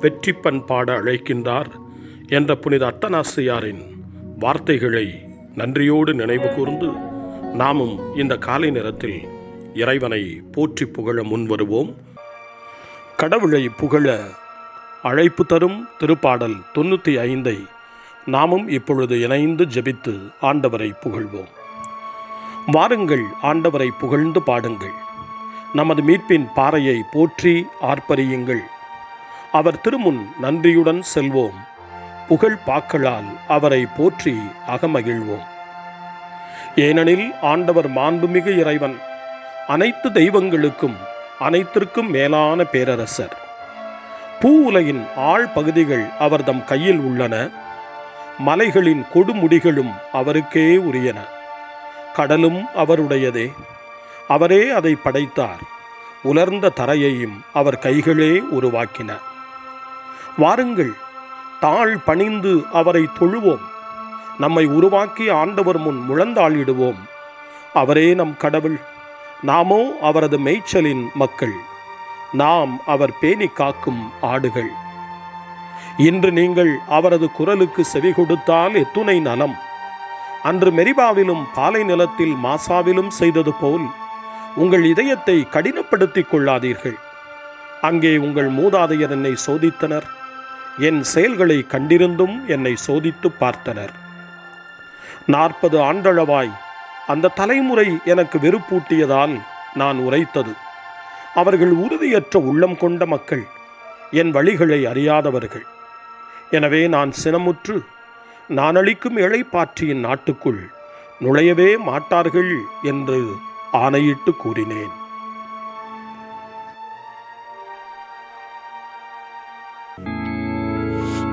வெற்றி பண்பாட அழைக்கின்றார் என்ற புனித அத்தனாசியாரின் வார்த்தைகளை நன்றியோடு நினைவு கூர்ந்து நாமும் இந்த காலை நேரத்தில் இறைவனை போற்றி புகழ முன்வருவோம். கடவுளை புகழ அழைப்பு தரும் திருப்பாடல் தொண்ணூற்றி ஐந்தை நாமும் இப்பொழுது இணைந்து ஜெபித்து ஆண்டவரை புகழ்வோம். வாருங்கள் ஆண்டவரை புகழ்ந்து பாடுங்கள். நமது மீட்பின் பாறையை போற்றி ஆர்ப்பரியுங்கள். அவர் திருமுன் நன்றியுடன் செல்வோம். புகழ் பாக்களால் அவரை போற்றி அகமகிழ்வோம். ஏனெனில் ஆண்டவர் மாண்புமிகு இறைவன் அனைத்து தெய்வங்களுக்கும் அனைத்திற்கும் மேலான பேரரசர். பூ உலகின் ஆழ் பகுதிகள் அவர்தம் கையில் உள்ளன. மலைகளின் கொடுமுடிகளும் அவருக்கே உரியன. கடலும் அவருடையதே. அவரே அதை படைத்தார். உலர்ந்த தரையையும் அவர் கைகளே உருவாக்கின. வாருங்கள் தாழ் பணிந்து அவரை தொழுவோம். நம்மை உருவாக்கி ஆண்டவர் முன் முழந்தாளிடுவோம். அவரே நம் கடவுள் நாமோ அவரது மேய்ச்சலின் மக்கள். நாம் அவர் பேணி காக்கும் ஆடுகள். இன்று நீங்கள் அவரது குரலுக்கு செவி கொடுத்தால் எத்துணை நலம். அன்று மெரிபாவிலும் பாலை நிலத்தில் மாசாவிலும் செய்தது போல் உங்கள் இதயத்தை கடினப்படுத்திக் கொள்ளாதீர்கள். அங்கே உங்கள் மூதாதையர் என்னை சோதித்தனர். என் செயல்களை கண்டிருந்தும் என்னை சோதித்து பார்த்தனர். நாற்பது ஆண்டளவாய் அந்த தலைமுறை எனக்கு வெறுப்பூட்டியதால் நான் உரைத்தது. அவர்கள் உறுதியற்ற உள்ளம் கொண்ட மக்கள் என் வழிகளை அறியாதவர்கள். எனவே நான் சினமுற்று நான் அளிக்கும் இழைப்பாற்றியின் நாட்டுக்குள் நுழையவே மாட்டார்கள் என்று ஆணையிட்டு கூறினேன்.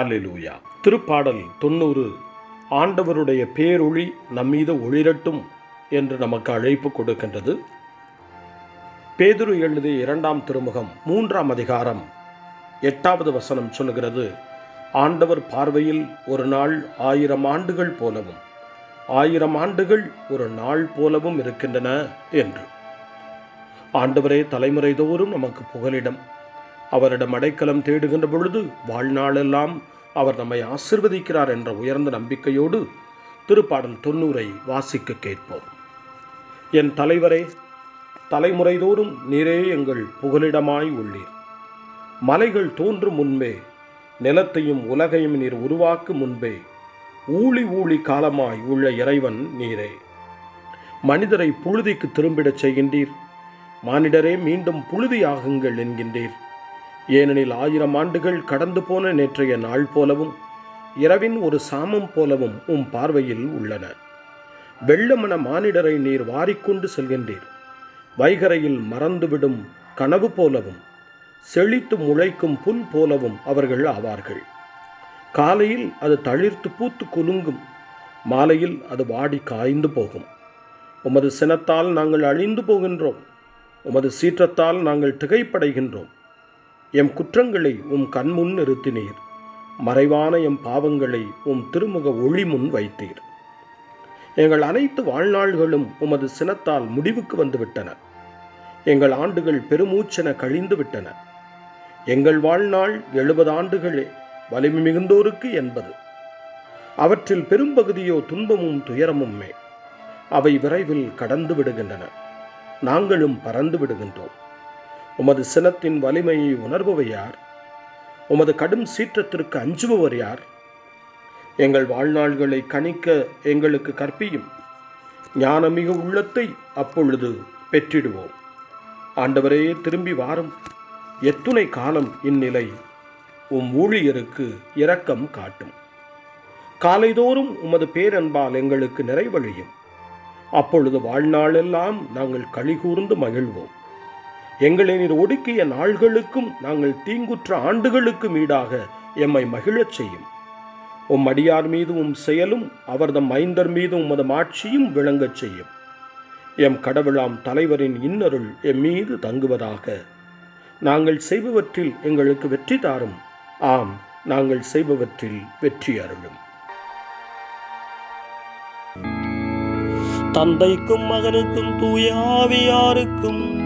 அல்லூயா திருப்பாடல் தொண்ணூறு ஆண்டவருடைய பேரொளி நம்மீது ஒளிரட்டும் என்று நமக்கு அழைப்பு கொடுக்கின்றது. பேதுரு எழுதிய இரண்டாம் திருமுகம் மூன்றாம் அதிகாரம் எட்டாவது வசனம் சொல்லுகிறது ஆண்டவர் பார்வையில் ஒரு நாள் ஆயிரம் ஆண்டுகள் போலவும் ஆயிரம் ஆண்டுகள் ஒரு நாள் போலவும் இருக்கின்றன என்று. ஆண்டவரே தலைமுறை தோறும் நமக்கு புகலிடம். அவரிடம் அடைக்கலம் தேடுகின்ற பொழுது வாழ்நாளெல்லாம் அவர் நம்மை ஆசிர்வதிக்கிறார் என்ற உயர்ந்த நம்பிக்கையோடு திருப்பாடல் தொண்ணூரை வாசிக்க கேட்போம். என் தலைவரே தலைமுறைதோறும் நீரே எங்கள் புகலிடமாய் உள்ளீர். மலைகள் தோன்றும் முன்பே நிலத்தையும் உலகையும் நீர் உருவாக்கும் முன்பே ஊழி ஊழி காலமாய் உள்ள இறைவன் நீரே. மனிதரை புழுதிக்கு திரும்பிடச் செய்கின்றீர். மானிடரே மீண்டும் புழுதியாகுங்கள் என்கின்றீர். ஏனெனில் ஆயிரம் ஆண்டுகள் கடந்து போன நேற்றைய நாள் போலவும் இரவின் ஒரு சாமம் போலவும் உம் பார்வையில் உள்ளன. வெள்ளமன மானிடரை நீர் வாரிக்கொண்டு செல்கின்றீர். வைகரையில் மறந்துவிடும் கனவு போலவும் செழித்து முளைக்கும் புல் போலவும் அவர்கள் ஆவார்கள். காலையில் அது தளிர்த்து பூத்து குலுங்கும் மாலையில் அது வாடி காய்ந்து போகும். உமது சினத்தால் நாங்கள் அழிந்து போகின்றோம் உமது சீற்றத்தால் நாங்கள் திகைப்படைகின்றோம். எம் குற்றங்களை உம் கண்முன் நிறுத்தினீர். மறைவான எம் பாவங்களை உம் திருமுக ஒளி முன் வைத்தீர். எங்கள் அனைத்து வாழ்நாள்களும் உமது சினத்தால் முடிவுக்கு வந்துவிட்டன. எங்கள் ஆண்டுகள் பெருமூச்சென கழிந்து விட்டன எங்கள் வாழ்நாள் எழுபது ஆண்டுகளே வலிமை மிகுந்தோருக்கு என்பது. அவற்றில் பெரும்பகுதியோ துன்பமும் துயரமுமே அவை விரைவில் கடந்து விடுகின்றன. நாங்களும் பறந்து விடுகின்றோம். உமது சினத்தின் வலிமையை உணர்பவர் யார்? உமது கடும் சீற்றத்திற்கு அஞ்சுபவர் யார்? எங்கள் வாழ்நாள்களை கணிக்க எங்களுக்கு கற்பியும் ஞானமிகு உள்ளத்தை அப்பொழுது பெற்றிடுவோம். ஆண்டவரே திரும்பி வாரும். எத்துணை காலம் இந்நிலை உம் ஊழியருக்கு இரக்கம் காட்டும். காலைதோறும் உமது பேரன்பால் எங்களுக்கு நிறைவழியும். அப்பொழுது வாழ்நாளெல்லாம் நாங்கள் கழிகூர்ந்து மகிழ்வோம். எங்களை நீர் ஒடுக்கிய நாள்களுக்கும் நாங்கள் தீங்குற்ற ஆண்டுகளுக்கும் ஈடாக எம்மை மகிழச் செய்யும். உம் அடியார் மீது உம் செயலும் அவர்தம் ஐந்தர் மீது உமது ஆட்சியும் விளங்கச் செய்யும். எம் கடவுளாம் தலைவரின் இன்னருள் எம் மீது தங்குவதாக. நாங்கள் செய்பவற்றில் எங்களுக்கு வெற்றி தாரும். ஆம் நாங்கள் செய்பவற்றில் வெற்றி அருளும். தந்தைக்கும் மகனுக்கும் தூயாவியாருக்கும்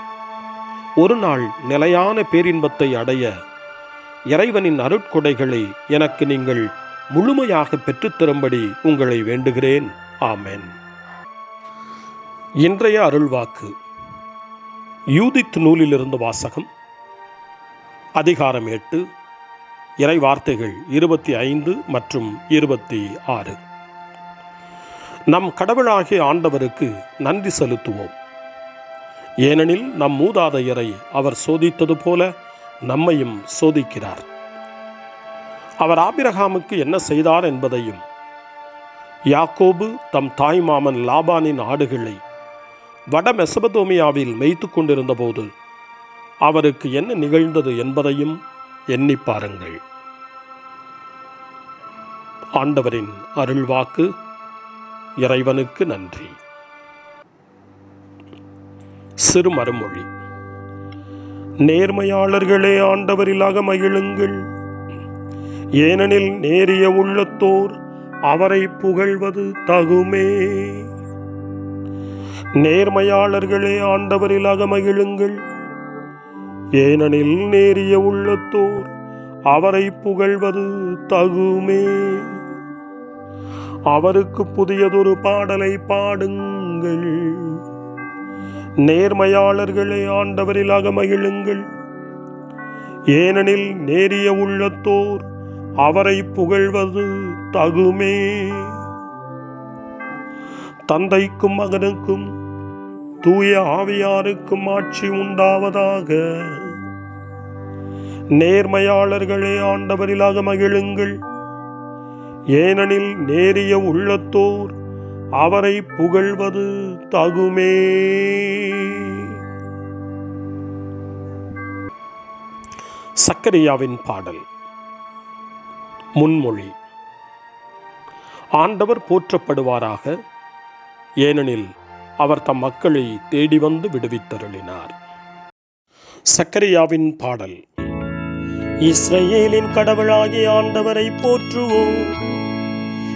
ஒரு நாள் நிலையான பேரின்பத்தை அடைய இறைவனின் அருட்கொடைகளை எனக்கு நீங்கள் முழுமையாக பெற்றுத்தரும்படி உங்களை வேண்டுகிறேன். ஆமென். இன்றைய அருள்வாக்கு. யூதித் நூலிலிருந்து வாசகம். அதிகாரம் எட்டு. இறை வார்த்தைகள் இருபத்தி ஐந்து மற்றும் இருபத்தி ஆறு. நம் கடவுளாகிய ஆண்டவருக்கு நன்றி செலுத்துவோம். ஏனெனில் நம் மூதாதையரை அவர் சோதித்தது போல நம்மையும் சோதிக்கிறார். அவர் ஆபிரகாமுக்கு என்ன செய்தார் என்பதையும் யாக்கோபு தம் தாய் மாமன் லாபானின் ஆடுகளை வட மெசபதோமியாவில் மேய்த்து கொண்டிருந்தபோது அவருக்கு என்ன நிகழ்ந்தது என்பதையும் எண்ணி பாருங்கள். ஆண்டவரின் அருள்வாக்கு இறைவனுக்கு நன்றி. சிறுமறுமொழி. நேர்மையாளர்களே ஆண்டவரிலாக மகிழுங்கள் ஏனெனில் நேரிய உள்ளத்தோர் அவரை புகழ்வது தகுமே. நேர்மையாளர்களே ஆண்டவரிலாக மகிழுங்கள் ஏனெனில் நேரிய உள்ளத்தோர் அவரை புகழ்வது தகுமே. அவருக்கு புதியதொரு பாடலை பாடுங்கள். நேர்மையாளர்களே ஆண்டவரிலாக மகிழுங்கள். ஏனெனில் நேரிய உள்ளத்தோர் அவரை புகழ்வது தகுமே. தந்தைக்கும் மகனுக்கும் தூய ஆவியாருக்கும் ஆட்சி உண்டாவதாக. நேர்மையாளர்களே ஆண்டவரிலாக மகிழுங்கள். ஏனெனில் நேரிய உள்ளத்தோர் அவரை புகழ்வது தகுமே. சக்கரியாவின் பாடல். முன்மொழி. ஆண்டவர் போற்றப்படுவாராக ஏனெனில் அவர் தம் மக்களை தேடி வந்து விடுவித்தருளினார். சக்கரியாவின் பாடல். இஸ்ரேலின் கடவுளாகிய ஆண்டவரை போற்றுவோம்.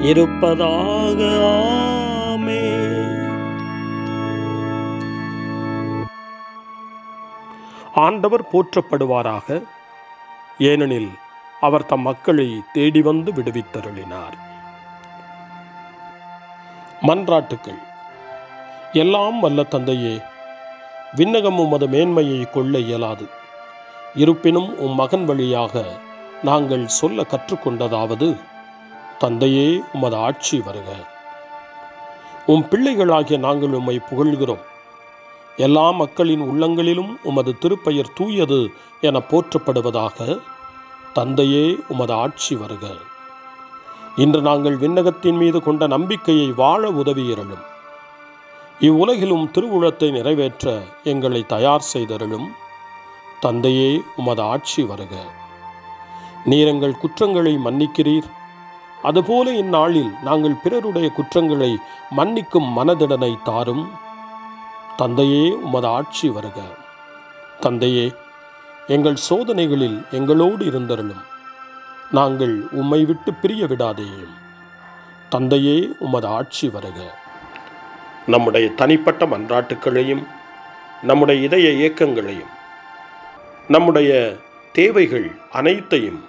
இருப்பதாக ஆமே ஆண்டவர் போற்றப்படுவாராக ஏனெனில் அவர் தம் மக்களை தேடி வந்து விடுவித்தருளினார். மன்றாட்டுக்கள். எல்லாம் வல்ல தந்தையே விண்ணகம் உமது மேன்மையை கொள்ள இயலாது. இருப்பினும் உம் மகன் வழியாக நாங்கள் சொல்ல கற்றுக்கொண்டதாவது தந்தையே உமது ஆட்சி வருக. உம் பிள்ளைகளாகிய நாங்கள் உம்மை புகழ்கிறோம். எல்லா மக்களின் உள்ளங்களிலும் உமது திருப்பெயர் தூயது என போற்றப்படுவதாக தந்தையே உமது ஆட்சி வருக. இன்று நாங்கள் விண்ணகத்தின் மீது கொண்ட நம்பிக்கையை வாழ உதவியிரலும் இவ்வுலகிலும் திருவுழத்தை நிறைவேற்ற எங்களை தயார் செய்தருளும். தந்தையே உமது ஆட்சி வருக. நீர் எங்கள் குற்றங்களை மன்னிக்கிறீர். அதுபோல இந்நாளில் நாங்கள் பிறருடைய குற்றங்களை மன்னிக்கும் மனதிடனை தாரும். தந்தையே உமது ஆட்சி வருக. தந்தையே எங்கள் சோதனைகளில் எங்களோடு இருந்தருளும். நாங்கள் உம்மை விட்டு பிரிய விடாதேயும். தந்தையே உமது ஆட்சி வருக. நம்முடைய தனிப்பட்ட மன்றாட்டுக்களையும் நம்முடைய இதய இயக்கங்களையும் நம்முடைய தேவைகள் அனைத்தையும்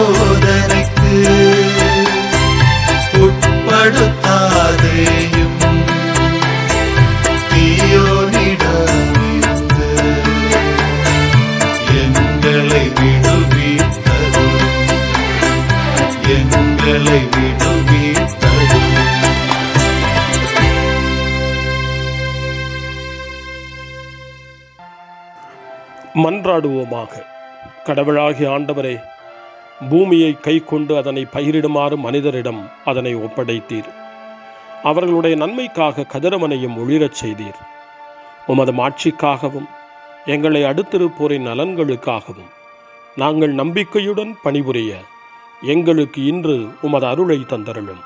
சோதனைக்கு உட்படுத்தாதேயும் தீயோனிடமிருந்து எங்களை விடுவித்தரும். எங்களை விடுவித்தரும். மன்றாடுவோமாக. கடவுளாகிய ஆண்டவரே பூமியை கை கொண்டு அதனை பயிரிடுமாறு மனிதரிடம் அதனை ஒப்படைத்தீர். அவர்களுடைய நன்மைக்காக கதிரவனையும் ஒளிரச் செய்தீர். உமது மாட்சிக்காகவும் எங்களை அடுத்திருப்போரின் நலன்களுக்காகவும் நாங்கள் நம்பிக்கையுடன் பணிபுரிய எங்களுக்கு இன்று உமது அருளை தந்தருளும்.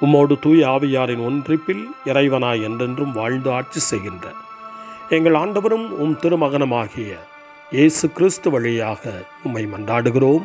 உம்மோடு தூய் ஆவியாரின் ஒன்றிப்பில் இறைவனாய் என்றென்றும் வாழ்ந்து ஆட்சி செய்கின்ற எங்கள் ஆண்டவரும் உம் திருமகனமாகிய இயேசு கிறிஸ்து வழியாக உம்மை மன்றாடுகிறோம்.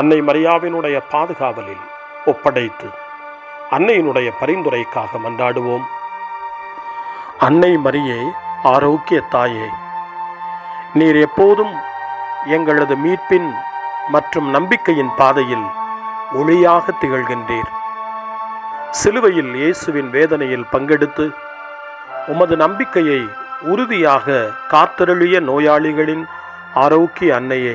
அன்னை மரியாவினுடைய பாதுகாவலில் ஒப்படைத்து அன்னையினுடைய பரிந்துரைக்காக மன்றாடுவோம். அன்னை மரியே ஆரோக்கிய தாயே நீர் எப்போதும் எங்களது மீட்பின் மற்றும் நம்பிக்கையின் பாதையில் ஒளியாக திகழ்கின்றீர். சிலுவையில் இயேசுவின் வேதனையில் பங்கெடுத்து உமது நம்பிக்கையை உறுதியாக காத்தருளிய நோயாளிகளின் ஆரோக்கிய அன்னையே